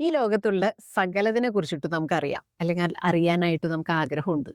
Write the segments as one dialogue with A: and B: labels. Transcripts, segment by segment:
A: ഈ ലോകത്തുള്ള സകലതിനെ കുറിച്ചിട്ട് നമുക്കറിയാം. അല്ലെങ്കിൽ അറിയാനായിട്ട് നമുക്ക് ആഗ്രഹമുണ്ട്.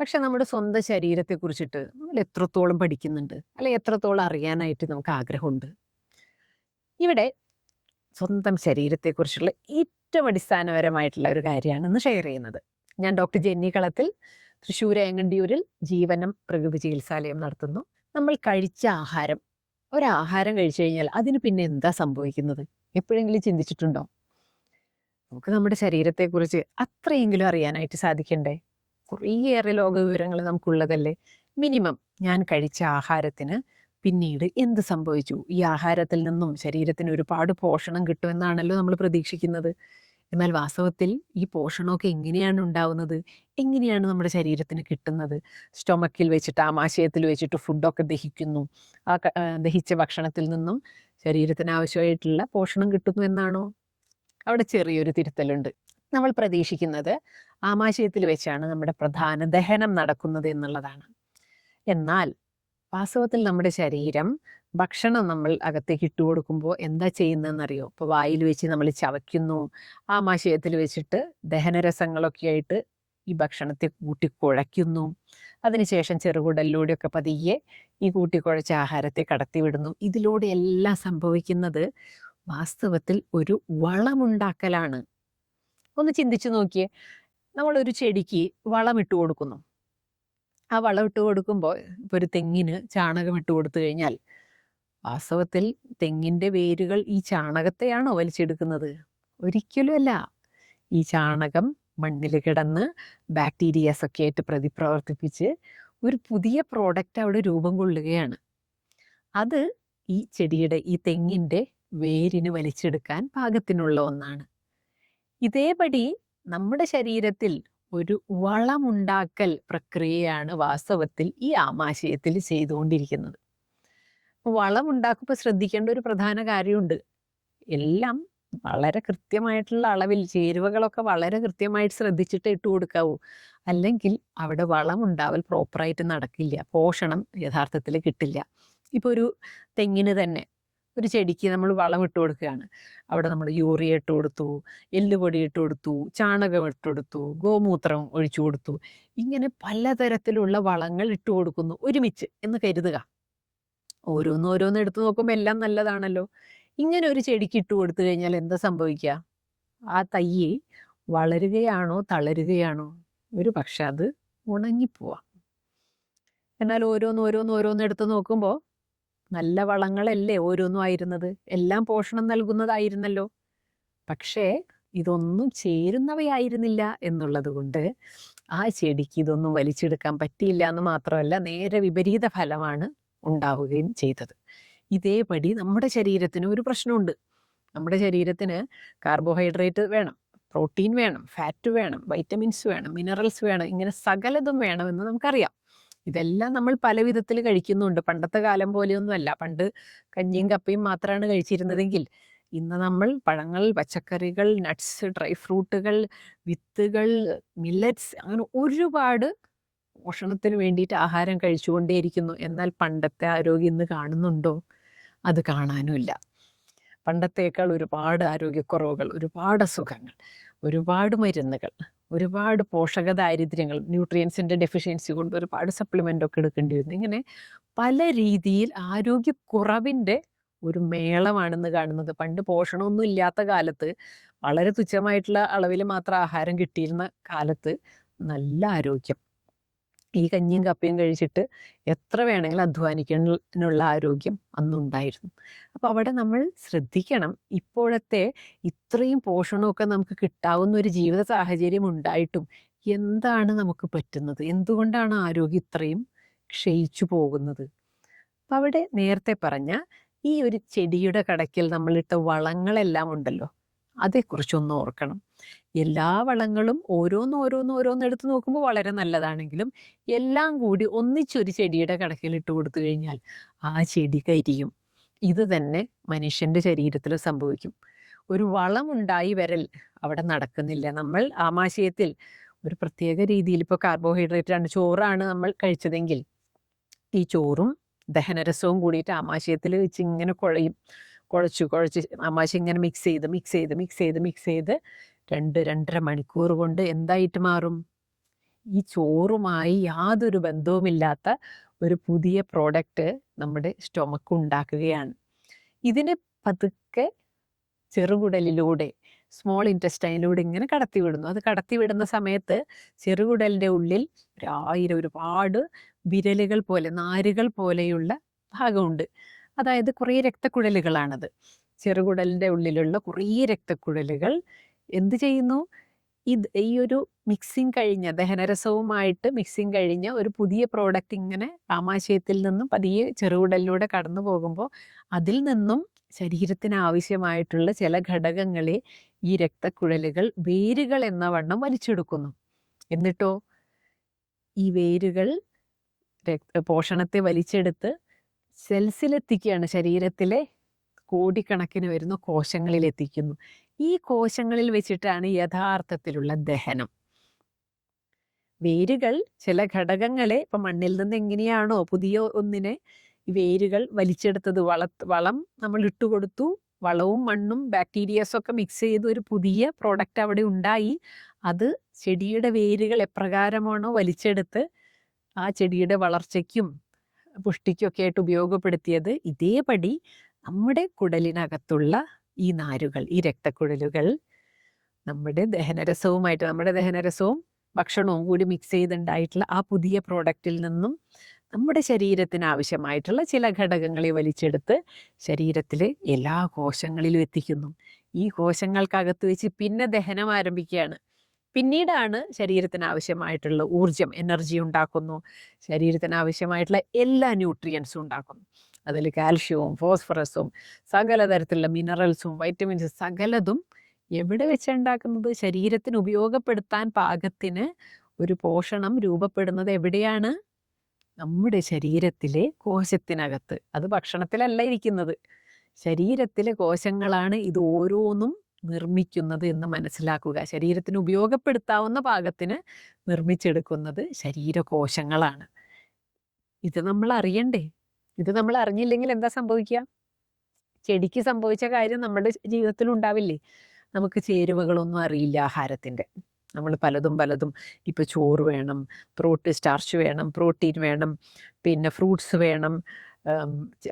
A: പക്ഷെ നമ്മുടെ സ്വന്തം ശരീരത്തെ കുറിച്ചിട്ട് നമ്മൾ എത്രത്തോളം പഠിക്കുന്നുണ്ട്? അല്ലെങ്കിൽ എത്രത്തോളം അറിയാനായിട്ട് നമുക്ക് ആഗ്രഹമുണ്ട്? ഇവിടെ സ്വന്തം ശരീരത്തെക്കുറിച്ചുള്ള ഏറ്റവും അടിസ്ഥാനപരമായിട്ടുള്ള ഒരു കാര്യമാണ് ഇന്ന് ഷെയർ ചെയ്യുന്നത്. ഞാൻ ഡോക്ടർ ജെന്നി കളത്തിൽ തൃശ്ശൂർ ഏങ്ങണ്ടിയൂരിൽ ജീവനം പ്രകൃതി ചികിത്സാലയം നടത്തുന്നു. നമ്മൾ കഴിച്ച ആഹാരം ഒരാഹാരം കഴിച്ചു കഴിഞ്ഞാൽ അതിന് പിന്നെ എന്താ സംഭവിക്കുന്നത്? എപ്പോഴെങ്കിലും ചിന്തിച്ചിട്ടുണ്ടോ? നമുക്ക് നമ്മുടെ ശരീരത്തെക്കുറിച്ച് അത്രയെങ്കിലും അറിയാനായിട്ട് സാധിക്കണ്ടേ? കുറേയേറെ ലോക വിവരങ്ങൾ നമുക്കുള്ളതല്ലേ? മിനിമം ഞാൻ കഴിച്ച ആഹാരത്തിന് പിന്നീട് എന്ത് സംഭവിച്ചു? ഈ ആഹാരത്തിൽ നിന്നും ശരീരത്തിന് ഒരുപാട് പോഷണം കിട്ടുമെന്നാണല്ലോ നമ്മൾ പ്രതീക്ഷിക്കുന്നത്. എന്നാൽ വാസ്തവത്തിൽ ഈ പോഷണമൊക്കെ എങ്ങനെയാണ് ഉണ്ടാവുന്നത്? എങ്ങനെയാണ് നമ്മുടെ ശരീരത്തിന് കിട്ടുന്നത്? സ്റ്റൊമക്കിൽ വെച്ചിട്ട് ആമാശയത്തിൽ വെച്ചിട്ട് ഫുഡൊക്കെ ദഹിക്കുന്നു. ആ ദഹിച്ച ഭക്ഷണത്തിൽ നിന്നും ശരീരത്തിന് ആവശ്യമായിട്ടുള്ള പോഷണം കിട്ടുന്നു എന്നാണോ? അവിടെ ചെറിയൊരു തിരുത്തലുണ്ട്. നമ്മൾ പ്രതീക്ഷിക്കുന്നത് ആമാശയത്തിൽ വെച്ചാണ് നമ്മുടെ പ്രധാന ദഹനം നടക്കുന്നത് എന്നുള്ളതാണ്. എന്നാൽ വാസ്തവത്തിൽ നമ്മുടെ ശരീരം ഭക്ഷണം നമ്മൾ അകത്തേക്ക് ഇട്ട് കൊടുക്കുമ്പോൾ എന്താ ചെയ്യുന്നതെന്നറിയോ? ഇപ്പോൾ വായിൽ വെച്ച് നമ്മൾ ചവയ്ക്കുന്നു ആമാശയത്തിൽ വെച്ചിട്ട് ദഹനരസങ്ങളൊക്കെ ആയിട്ട് ഈ ഭക്ഷണത്തെ കൂട്ടിക്കുഴയ്ക്കുന്നു. അതിനുശേഷം ചെറുകുടലിലൂടെയൊക്കെ പതിയെ ഈ കൂട്ടിക്കുഴച്ച ആഹാരത്തെ കടത്തിവിടുന്നു. ഇതിലൂടെ എല്ലാം സംഭവിക്കുന്നത് വാസ്തവത്തിൽ ഒരു വളമുണ്ടാക്കലാണ്. ഒന്ന് ചിന്തിച്ചു നോക്കിയേ. നമ്മൾ ഒരു ചെടിക്ക് വളം ഇട്ട് കൊടുക്കുന്നു. ആ വളം ഇട്ട് കൊടുക്കുമ്പോൾ ഇപ്പോൾ ഒരു തെങ്ങിന് ചാണകം ഇട്ട് കൊടുത്തു കഴിഞ്ഞാൽ വാസ്തവത്തിൽ തെങ്ങിന്റെ വേരുകൾ ഈ ചാണകത്തെയാണോ വലിച്ചെടുക്കുന്നത്? ഒരിക്കലുമല്ല. ഈ ചാണകം മണ്ണിൽ കിടന്ന് ബാക്ടീരിയാസ് ഒക്കെ ആയിട്ട് പ്രതിപ്രവർത്തിപ്പിച്ച് ഒരു പുതിയ പ്രോഡക്റ്റ് അവിടെ രൂപം കൊള്ളുകയാണ്. അത് ഈ ചെടിയുടെ ഈ തെങ്ങിന്റെ വേരിന് വലിച്ചെടുക്കാൻ പാകത്തിനുള്ള ഒന്നാണ്. ഇതേപടി നമ്മുടെ ശരീരത്തിൽ ഒരു വളമുണ്ടാക്കൽ പ്രക്രിയയാണ് വാസ്തവത്തിൽ ഈ ആമാശയത്തിൽ ചെയ്തുകൊണ്ടിരിക്കുന്നത്. വളമുണ്ടാക്കുമ്പോൾ ശ്രദ്ധിക്കേണ്ട ഒരു പ്രധാന കാര്യമുണ്ട്. എല്ലാം വളരെ കൃത്യമായിട്ടുള്ള അളവിൽ ചേരുവകളൊക്കെ വളരെ കൃത്യമായിട്ട് ശ്രദ്ധിച്ചിട്ട് ഇട്ട് കൊടുക്കാവൂ. അല്ലെങ്കിൽ അവിടെ വളമുണ്ടാവൽ പ്രോപ്പറായിട്ട് നടക്കില്ല. പോഷണം യഥാർത്ഥത്തിൽ കിട്ടില്ല. ഇപ്പോൾ ഒരു തെങ്ങിന് തന്നെ ഒരു ചെടിക്ക് നമ്മൾ വളം ഇട്ട് കൊടുക്കുകയാണ്. അവിടെ നമ്മൾ യൂറിയ ഇട്ട് കൊടുത്തു എല്ലുപൊടി ഇട്ട് കൊടുത്തു ചാണകം ഇട്ട് കൊടുത്തു ഗോമൂത്രം ഒഴിച്ചു കൊടുത്തു. ഇങ്ങനെ പലതരത്തിലുള്ള വളങ്ങൾ ഇട്ട് കൊടുക്കുന്നു ഒരുമിച്ച് എന്ന് കരുതുക. ഓരോന്ന് ഓരോന്ന് എടുത്തു നോക്കുമ്പോൾ എല്ലാം നല്ലതാണല്ലോ. ഇങ്ങനെ ഒരു ചെടിക്ക് ഇട്ട് കൊടുത്തു കഴിഞ്ഞാൽ എന്താ സംഭവിക്കുക? ആ തയ്യ് വളരുകയാണോ തളരുകയാണോ? ഒരു പക്ഷെ അത് ഉണങ്ങിപ്പോവാം. എന്നാൽ ഓരോന്ന് ഓരോന്ന് ഓരോന്ന് എടുത്ത് നോക്കുമ്പോൾ നല്ല വളങ്ങളല്ലേ ഓരോന്നും ആയിരുന്നത്? എല്ലാം പോഷണം നൽകുന്നതായിരുന്നല്ലോ. പക്ഷേ ഇതൊന്നും ചേരുന്നവയായിരുന്നില്ല എന്നുള്ളത് കൊണ്ട് ആ ചെടിക്ക് ഇതൊന്നും വലിച്ചെടുക്കാൻ പറ്റിയില്ല എന്ന് മാത്രമല്ല നേരെ വിപരീത ഫലമാണ് ഉണ്ടാവുകയും ചെയ്തത്. ഇതേപടി നമ്മുടെ ശരീരത്തിന് ഒരു പ്രശ്നമുണ്ട്. നമ്മുടെ ശരീരത്തിന് കാർബോഹൈഡ്രേറ്റ് വേണം പ്രോട്ടീൻ വേണം ഫാറ്റ് വേണം വൈറ്റമിൻസ് വേണം മിനറൽസ് വേണം ഇങ്ങനെ സകലതും വേണമെന്ന് നമുക്കറിയാം. ഇതെല്ലാം നമ്മൾ പല വിധത്തിൽ കഴിക്കുന്നുണ്ട്. പണ്ടത്തെ കാലം പോലെയൊന്നുമല്ല. പണ്ട് കഞ്ഞിയും കപ്പയും മാത്രമാണ് കഴിച്ചിരുന്നതെങ്കിൽ ഇന്ന് നമ്മൾ പഴങ്ങൾ പച്ചക്കറികൾ നട്ട്സ് ഡ്രൈ ഫ്രൂട്ടുകൾ വിത്തുകൾ മില്ലറ്റ്സ് അങ്ങനെ ഒരുപാട് പോഷണത്തിന് വേണ്ടിയിട്ട് ആഹാരം കഴിച്ചുകൊണ്ടേയിരിക്കുന്നു. എന്നാൽ പണ്ടത്തെ ആരോഗ്യം ഇന്ന് കാണുന്നുണ്ടോ? അത് കാണാനുമില്ല. പണ്ടത്തേക്കാൾ ഒരുപാട് ആരോഗ്യക്കുറവുകൾ ഒരുപാട് അസുഖങ്ങൾ ഒരുപാട് മരുന്നുകൾ ഒരുപാട് പോഷക ദാരിദ്ര്യങ്ങൾ ന്യൂട്രിയൻസിന്റെ ഡെഫിഷ്യൻസി കൊണ്ട് ഒരുപാട് സപ്ലിമെന്റ് ഒക്കെ എടുക്കേണ്ടി വരുന്നു. ഇങ്ങനെ പല രീതിയിൽ ആരോഗ്യക്കുറവിന്റെ ഒരു മേളമാണെന്ന് കാണുന്നത്. പണ്ട് പോഷണമൊന്നും ഇല്ലാത്ത കാലത്ത് വളരെ തുച്ഛമായിട്ടുള്ള അളവിൽ മാത്രം ആഹാരം കിട്ടിയിരുന്ന കാലത്ത് നല്ല ആരോഗ്യം. ഈ കഞ്ഞിയും കപ്പയും കഴിച്ചിട്ട് എത്ര വേണമെങ്കിലും അധ്വാനിക്കാനുള്ള ആരോഗ്യം അന്നുണ്ടായിരുന്നു. അപ്പോൾ അവിടെ നമ്മൾ ശ്രദ്ധിക്കണം. ഇപ്പോഴത്തെ ഇത്രയും പോഷണമൊക്കെ നമുക്ക് കിട്ടാവുന്ന ഒരു ജീവിത സാഹചര്യം ഉണ്ടായിട്ടും എന്താണ് നമുക്ക് പറ്റുന്നത്? എന്തുകൊണ്ടാണ് ആരോഗ്യം ഇത്രയും ക്ഷയിച്ചു പോകുന്നത്? അപ്പം അവിടെ നേരത്തെ പറഞ്ഞ ഈ ഒരു ചെടിയുടെ കടക്കിൽ നമ്മളിട്ട വളങ്ങളെല്ലാം ഉണ്ടല്ലോ. അതേക്കുറിച്ചൊന്ന് ഓർക്കണം. എല്ലാ വളങ്ങളും ഓരോന്ന് ഓരോന്ന് ഓരോന്ന് എടുത്ത് നോക്കുമ്പോൾ വളരെ നല്ലതാണെങ്കിലും എല്ലാം കൂടി ഒന്നിച്ചൊരു ചെടിയുടെ കടക്കിലിട്ട് കൊടുത്തു കഴിഞ്ഞാൽ ആ ചെടി കരിയും. ഇത് തന്നെ മനുഷ്യന്റെ ശരീരത്തിൽ സംഭവിക്കും. ഒരു വളമുണ്ടായി വരൽ അവിടെ നടക്കുന്നില്ല. നമ്മൾ ആമാശയത്തിൽ ഒരു പ്രത്യേക രീതിയിൽ ഇപ്പോൾ കാർബോഹൈഡ്രേറ്റ് ആണ് ചോറാണ് നമ്മൾ കഴിച്ചതെങ്കിൽ ഈ ചോറും ദഹനരസവും കൂടിയിട്ട് ആമാശയത്തിൽ വെച്ച് ഇങ്ങനെ കുഴയും. കുഴച്ചു കുഴച്ച് അമാശ ഇങ്ങനെ മിക്സ് ചെയ്ത് മിക്സ് ചെയ്ത് മിക്സ് ചെയ്ത് മിക്സ് ചെയ്ത് രണ്ട് രണ്ടര മണിക്കൂർ കൊണ്ട് എന്തായിട്ട് മാറും? ഈ ചോറുമായി യാതൊരു ബന്ധവുമില്ലാത്ത ഒരു പുതിയ പ്രോഡക്റ്റ് നമ്മുടെ സ്റ്റൊമക്ക് ഉണ്ടാക്കുകയാണ്. ഇതിനെ പതുക്കെ ചെറുകുടലിലൂടെ സ്മോൾ ഇന്റസ്റ്റൈനിലൂടെ ഇങ്ങനെ കടത്തിവിടുന്നു. അത് കടത്തിവിടുന്ന സമയത്ത് ചെറുകുടലിന്റെ ഉള്ളിൽ ഒരായിരം ഒരുപാട് വിരലുകൾ പോലെ നാരുകൾ പോലെയുള്ള ഭാഗമുണ്ട്. അതായത് കുറേ രക്തക്കുഴലുകളാണത്. ചെറുകുടലിന്റെ ഉള്ളിലുള്ള കുറേ രക്തക്കുഴലുകൾ. എന്ത് ചെയ്യുന്നു? ഇത് ഈ ഒരു മിക്സിങ് കഴിഞ്ഞ ദഹനരസവുമായിട്ട് മിക്സിങ് കഴിഞ്ഞ ഒരു പുതിയ പ്രോഡക്റ്റ് ഇങ്ങനെ ആമാശയത്തിൽ നിന്നും പതിയെ ചെറുകുടലിലൂടെ കടന്നു പോകുമ്പോൾ അതിൽ നിന്നും ശരീരത്തിന് ആവശ്യമായിട്ടുള്ള ചില ഘടകങ്ങളെ ഈ രക്തക്കുഴലുകൾ വേരുകൾ എന്ന വണ്ണം വലിച്ചെടുക്കുന്നു. എന്നിട്ടോ? ഈ വേരുകൾ പോഷണത്തെ വലിച്ചെടുത്ത് സെൽസിലെത്തിക്കുകയാണ് ശരീരത്തിലെ കോടിക്കണക്കിന് വരുന്ന കോശങ്ങളിൽ എത്തിക്കുന്നു. ഈ കോശങ്ങളിൽ വെച്ചിട്ടാണ് യഥാർത്ഥത്തിലുള്ള ദഹനം. വേരുകൾ ചില ഘടകങ്ങളെ ഇപ്പൊ മണ്ണിൽ നിന്ന് എങ്ങനെയാണോ പുതിയ ഒന്നിനെ വേരുകൾ വലിച്ചെടുത്തത് വള വളം നമ്മൾ ഇട്ടുകൊടുത്തു വളവും മണ്ണും ബാക്ടീരിയസും ഒക്കെ മിക്സ് ചെയ്ത് ഒരു പുതിയ പ്രോഡക്റ്റ് അവിടെ ഉണ്ടായി. അത് ചെടിയുടെ വേരുകൾ എപ്രകാരമാണോ വലിച്ചെടുത്ത് ആ ചെടിയുടെ വളർച്ചയ്ക്കും പുഷ്ടിക്കും ഒക്കെ ആയിട്ട് ഉപയോഗപ്പെടുത്തിയത് ഇതേപടി നമ്മുടെ കുടലിനകത്തുള്ള ഈ നാരുകൾ ഈ രക്തക്കുഴലുകൾ നമ്മുടെ ദഹനരസവുമായിട്ട് നമ്മുടെ ദഹനരസവും ഭക്ഷണവും കൂടി മിക്സ് ചെയ്തുണ്ടായിട്ടുള്ള ആ പുതിയ പ്രോഡക്റ്റിൽ നിന്നും നമ്മുടെ ശരീരത്തിന് ആവശ്യമായിട്ടുള്ള ചില ഘടകങ്ങളെ വലിച്ചെടുത്ത് ശരീരത്തിലെ എല്ലാ കോശങ്ങളിലും എത്തിക്കുന്നു. ഈ കോശങ്ങൾക്കകത്ത് വെച്ച് പിന്നെ ദഹനം ആരംഭിക്കുകയാണ്. പിന്നീടാണ് ശരീരത്തിന് ആവശ്യമായിട്ടുള്ള ഊർജം എനർജി ഉണ്ടാക്കുന്നു. ശരീരത്തിന് ആവശ്യമായിട്ടുള്ള എല്ലാ ന്യൂട്രിയൻസും ഉണ്ടാക്കുന്നു. അതിൽ കാൽഷ്യവും ഫോസ്ഫറസും സകല തരത്തിലുള്ള മിനറൽസും വൈറ്റമിൻസും സകലതും എവിടെ വെച്ചുണ്ടാക്കുന്നത് ശരീരത്തിന് ഉപയോഗപ്പെടുത്താൻ പാകത്തിന് ഒരു പോഷണം രൂപപ്പെടുന്നത് എവിടെയാണ്? നമ്മുടെ ശരീരത്തിലെ കോശത്തിനകത്ത്. അത് ഭക്ഷണത്തിലല്ല ഇരിക്കുന്നത്. ശരീരത്തിലെ കോശങ്ങളാണ് ഇത് ഓരോന്നും നിർമ്മിക്കുന്നത് എന്ന് മനസ്സിലാക്കുക. ശരീരത്തിന് ഉപയോഗപ്പെടുത്താവുന്ന പാകത്തിന് നിർമ്മിച്ചെടുക്കുന്നത് ശരീരകോശങ്ങളാണ്. ഇത് നമ്മൾ അറിയണ്ടേ? ഇത് നമ്മൾ അറിഞ്ഞില്ലെങ്കിൽ എന്താ സംഭവിക്കുക? ചെടിക്ക് സംഭവിച്ച കാര്യം നമ്മുടെ ജീവിതത്തിൽ ഉണ്ടാവില്ലേ? നമുക്ക് ചേരുവകളൊന്നും അറിയില്ല ആഹാരത്തിന്റെ. നമ്മൾ പലതും പലതും ഇപ്പോൾ ചോറ് വേണം പ്രോട്ടീൻ സ്റ്റാർച്ച് വേണം പ്രോട്ടീൻ വേണം പിന്നെ ഫ്രൂട്ട്സ് വേണം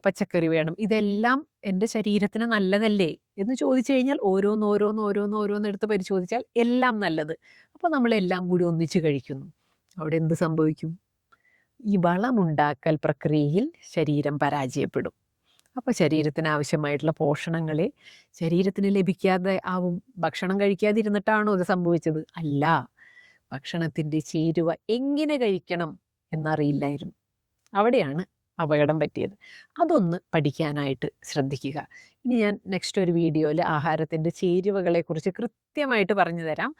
A: പച്ചക്കറി വേണം. ഇതെല്ലാം എന്റെ ശരീരത്തിന് നല്ലതല്ലേ? എന്ന് ചോദിച്ചു കഴിഞ്ഞാൽ ഓരോന്ന് ഓരോന്ന് ഓരോന്ന് ഓരോന്ന് എടുത്ത് പരിശോധിച്ചാൽ എല്ലാം നല്ലത്. അപ്പോൾ നമ്മളെല്ലാം കൂടി ഒന്നിച്ച് കഴിക്കുന്നു. അവിടെ എന്ത് സംഭവിക്കും? ഈ വളമുണ്ടാക്കൽ പ്രക്രിയയിൽ ശരീരം പരാജയപ്പെടും. അപ്പോൾ ശരീരത്തിന് ആവശ്യമായിട്ടുള്ള പോഷണങ്ങളെ ശരീരത്തിന് ലഭിക്കാതെ ആവും. ഭക്ഷണം കഴിക്കാതിരുന്നിട്ടാണോ ഇത് സംഭവിച്ചത്? അല്ല. ഭക്ഷണത്തിന്റെ ചേരുവ എങ്ങനെ കഴിക്കണം എന്നറിയില്ലായിരുന്നു. അവിടെയാണ് അപകടം പറ്റിയത്. അതൊന്ന് പഠിക്കാനായിട്ട് ശ്രദ്ധിക്കുക. ഇനി ഞാൻ നെക്സ്റ്റ് ഒരു വീഡിയോയിൽ ആഹാരത്തിന്റെ ചേരുവകളെക്കുറിച്ച് കൃത്യമായിട്ട് പറഞ്ഞു തരാം.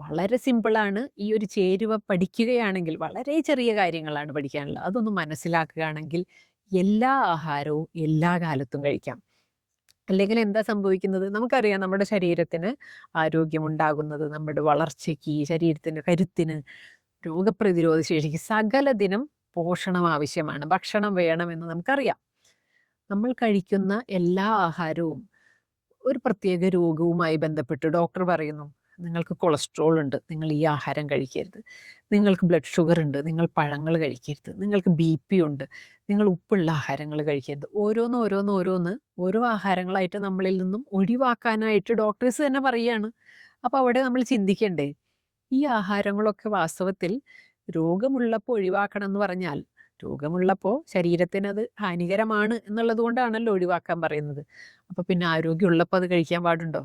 A: വളരെ സിമ്പിളാണ്. ഈ ഒരു ചേരുവ പഠിക്കുകയാണെങ്കിൽ വളരെ ചെറിയ കാര്യങ്ങളാണ് പഠിക്കാനുള്ളത്. അതൊന്ന് മനസ്സിലാക്കുകയാണെങ്കിൽ എല്ലാ ആഹാരവും എല്ലാ കാലത്തും കഴിക്കാം. അല്ലെങ്കിൽ എന്താ സംഭവിക്കുന്നത്? നമുക്കറിയാം നമ്മുടെ ശരീരത്തിന് ആരോഗ്യമുണ്ടാകുന്നത് നമ്മുടെ വളർച്ചയ്ക്ക് ശരീരത്തിന്റെ കരുത്തിന് രോഗപ്രതിരോധ ശേഷിക്ക് സകലദിനം പോഷണം ആവശ്യമാണ്. ഭക്ഷണം വേണമെന്ന് നമുക്കറിയാം. നമ്മൾ കഴിക്കുന്ന എല്ലാ ആഹാരവും ഒരു പ്രത്യേക രോഗവുമായി ബന്ധപ്പെട്ട് ഡോക്ടർ പറയുന്നു നിങ്ങൾക്ക് കൊളസ്ട്രോൾ ഉണ്ട് നിങ്ങൾ ഈ ആഹാരം കഴിക്കരുത്. നിങ്ങൾക്ക് ബ്ലഡ് ഷുഗർ ഉണ്ട് നിങ്ങൾ പഴങ്ങൾ കഴിക്കരുത്. നിങ്ങൾക്ക് ബി പി ഉണ്ട് നിങ്ങൾ ഉപ്പുള്ള ആഹാരങ്ങൾ കഴിക്കരുത്. ഓരോന്ന് ഓരോന്ന് ഓരോന്ന് ഓരോ ആഹാരങ്ങളായിട്ട് നമ്മളിൽ നിന്നും ഒഴിവാക്കാനായിട്ട് ഡോക്ടേഴ്സ് തന്നെ പറയുകയാണ്. അപ്പോൾ അവിടെ നമ്മൾ ചിന്തിക്കേണ്ടേ ഈ ആഹാരങ്ങളൊക്കെ വാസ്തവത്തിൽ രോഗമുള്ളപ്പോൾ ഒഴിവാക്കണം എന്ന് പറഞ്ഞാൽ രോഗമുള്ളപ്പോൾ ശരീരത്തിന് അത് ഹാനികരമാണ് എന്നുള്ളത് കൊണ്ടാണല്ലോ ഒഴിവാക്കാൻ പറയുന്നത്. അപ്പോൾ പിന്നെ ആരോഗ്യമുള്ളപ്പോൾ അത് കഴിക്കാൻ പാടുണ്ടോ?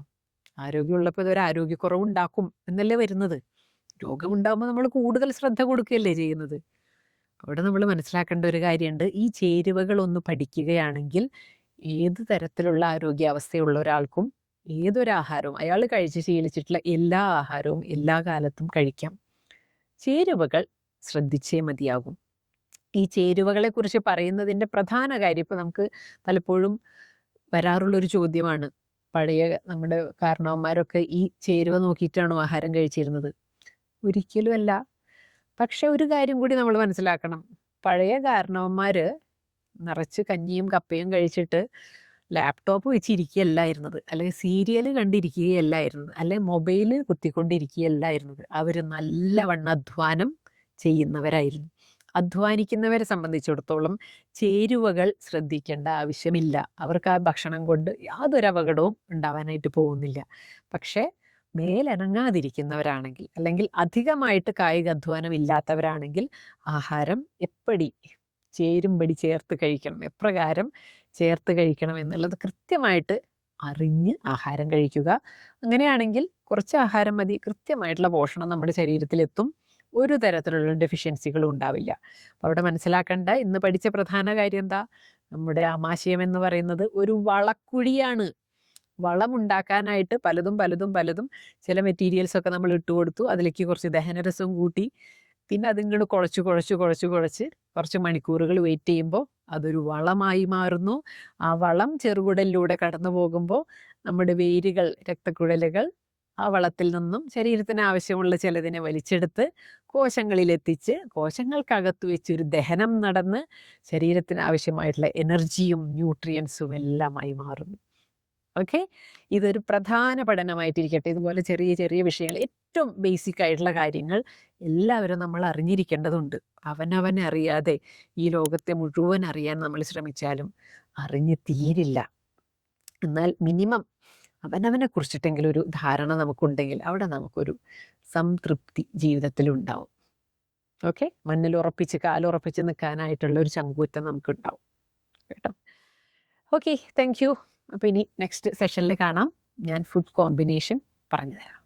A: ആരോഗ്യമുള്ളപ്പോൾ ഇതൊരു ആരോഗ്യക്കുറവുണ്ടാക്കും എന്നല്ലേ വരുന്നത്. രോഗമുണ്ടാകുമ്പോൾ നമ്മൾ കൂടുതൽ ശ്രദ്ധ കൊടുക്കുകയല്ലേ ചെയ്യുന്നത്. അവിടെ നമ്മൾ മനസ്സിലാക്കേണ്ട ഒരു കാര്യമുണ്ട്. ഈ ചേരുവകൾ ഒന്ന് പഠിക്കുകയാണെങ്കിൽ ഏത് തരത്തിലുള്ള ആരോഗ്യാവസ്ഥയുള്ള ഒരാൾക്കും ഏതൊരാഹാരവും അയാൾ കഴിച്ച് ശീലിച്ചിട്ടുള്ള എല്ലാ ആഹാരവും എല്ലാ കാലത്തും കഴിക്കാം. ചേരുവകൾ ശ്രദ്ധിച്ചേ മതിയാകും. ഈ ചേരുവകളെ കുറിച്ച് പറയുന്നതിന്റെ പ്രധാന കാര്യം ഇപ്പോൾ നമുക്ക് പലപ്പോഴും വരാറുള്ളൊരു ചോദ്യമാണ്. പഴയ നമ്മുടെ കാരണവന്മാരൊക്കെ ഈ ചേരുവ നോക്കിയിട്ടാണ് ആഹാരം കഴിച്ചിരുന്നത്? ഒരിക്കലും അല്ല പക്ഷെ ഒരു കാര്യം കൂടി നമ്മൾ മനസ്സിലാക്കണം. പഴയ കാരണവന്മാർ നിറച്ച് കഞ്ഞിയും കപ്പയും കഴിച്ചിട്ട് ലാപ്ടോപ്പ് വെച്ചിരിക്കുകയല്ലായിരുന്നത്. അല്ലെങ്കിൽ സീരിയൽ കണ്ടിരിക്കുകയല്ലായിരുന്നത് അല്ലെങ്കിൽ മൊബൈൽ കുത്തിക്കൊണ്ടിരിക്കുകയല്ലായിരുന്നത് അവർ നല്ലവണ്ണം അധ്വാനം ചെയ്യുന്നവരായിരുന്നു. അധ്വാനിക്കുന്നവരെ സംബന്ധിച്ചിടത്തോളം ചേരുവകൾ ശ്രദ്ധിക്കേണ്ട ആവശ്യമില്ല. അവർക്ക് ആ ഭക്ഷണം കൊണ്ട് യാതൊരു അപകടവും ഉണ്ടാവാനായിട്ട് പോകുന്നില്ല. പക്ഷേ മേലനങ്ങാതിരിക്കുന്നവരാണെങ്കിൽ അല്ലെങ്കിൽ അധികമായിട്ട് കായിക അധ്വാനം ഇല്ലാത്തവരാണെങ്കിൽ ആഹാരം എപ്പടി ചേരുംപടി ചേർത്ത് കഴിക്കണം. എപ്രകാരം ചേർത്ത് കഴിക്കണം എന്നുള്ളത് കൃത്യമായിട്ട് അറിഞ്ഞ് ആഹാരം കഴിക്കുക. അങ്ങനെയാണെങ്കിൽ കുറച്ച് ആഹാരം മതി. കൃത്യമായിട്ടുള്ള പോഷണം നമ്മുടെ ശരീരത്തിലെത്തും. ഒരു തരത്തിലുള്ള ഡെഫിഷ്യൻസികളും ഉണ്ടാവില്ല. അപ്പോൾ അവിടെ മനസ്സിലാക്കേണ്ട. ഇന്ന് പഠിച്ച പ്രധാന കാര്യം എന്താ? നമ്മുടെ ആമാശയം എന്ന് പറയുന്നത് ഒരു വളക്കുഴിയാണ്. വളമുണ്ടാക്കാനായിട്ട് പലതും പലതും പലതും ചില മെറ്റീരിയൽസ് ഒക്കെ നമ്മൾ ഇട്ട് കൊടുത്തു അതിലേക്ക് കുറച്ച് ദഹനരസവും കൂട്ടി പിന്നെ അതിങ്ങോട്ട് കുഴച്ച് കുഴച്ച് കുഴച്ച് കുഴച്ച് കുറച്ച് മണിക്കൂറുകൾ വെയിറ്റ് ചെയ്യുമ്പോൾ അതൊരു വളമായി മാറുന്നു. ആ വളം ചെറുകുടലിലൂടെ കടന്നു പോകുമ്പോൾ നമ്മുടെ വേരുകൾ രക്തക്കുഴലുകൾ ആ വളത്തിൽ നിന്നും ശരീരത്തിന് ആവശ്യമുള്ള ചിലതിനെ വലിച്ചെടുത്ത് കോശങ്ങളിലെത്തിച്ച് കോശങ്ങൾക്കകത്ത് വെച്ചൊരു ദഹനം നടന്ന് ശരീരത്തിന് ആവശ്യമായിട്ടുള്ള എനർജിയും ന്യൂട്രിയൻസും എല്ലാമായി മാറുന്നു. ഓക്കെ? ഇതൊരു പ്രധാന പഠനമായിട്ടിരിക്കട്ടെ. ഇതുപോലെ ചെറിയ ചെറിയ വിഷയങ്ങൾ ഏറ്റവും ബേസിക് ആയിട്ടുള്ള കാര്യങ്ങൾ എല്ലാവരും നമ്മൾ അറിഞ്ഞിരിക്കേണ്ടതുണ്ട്. അവനവനെ അറിയാതെ ഈ ലോകത്തെ മുഴുവൻ അറിയാൻ നമ്മൾ ശ്രമിച്ചാലും അറിഞ്ഞു തീരില്ല. എന്നാൽ മിനിമം അവനവനെ കുറിച്ചിട്ടെങ്കിലും ഒരു ധാരണ നമുക്കുണ്ടെങ്കിൽ അവിടെ നമുക്കൊരു സംതൃപ്തി ജീവിതത്തിൽ ഉണ്ടാവും. ഓക്കെ? മണ്ണിൽ ഉറപ്പിച്ച് കാലുറപ്പിച്ച് നിൽക്കാനായിട്ടുള്ള ഒരു ചങ്കൂറ്റം നമുക്കുണ്ടാവും. കേട്ടോ? ഓക്കെ താങ്ക് യു അപ്പോൾ ഇനി നെക്സ്റ്റ് സെഷനിൽ കാണാം. ഞാൻ ഫുഡ് കോമ്പിനേഷൻ പറഞ്ഞു തരാം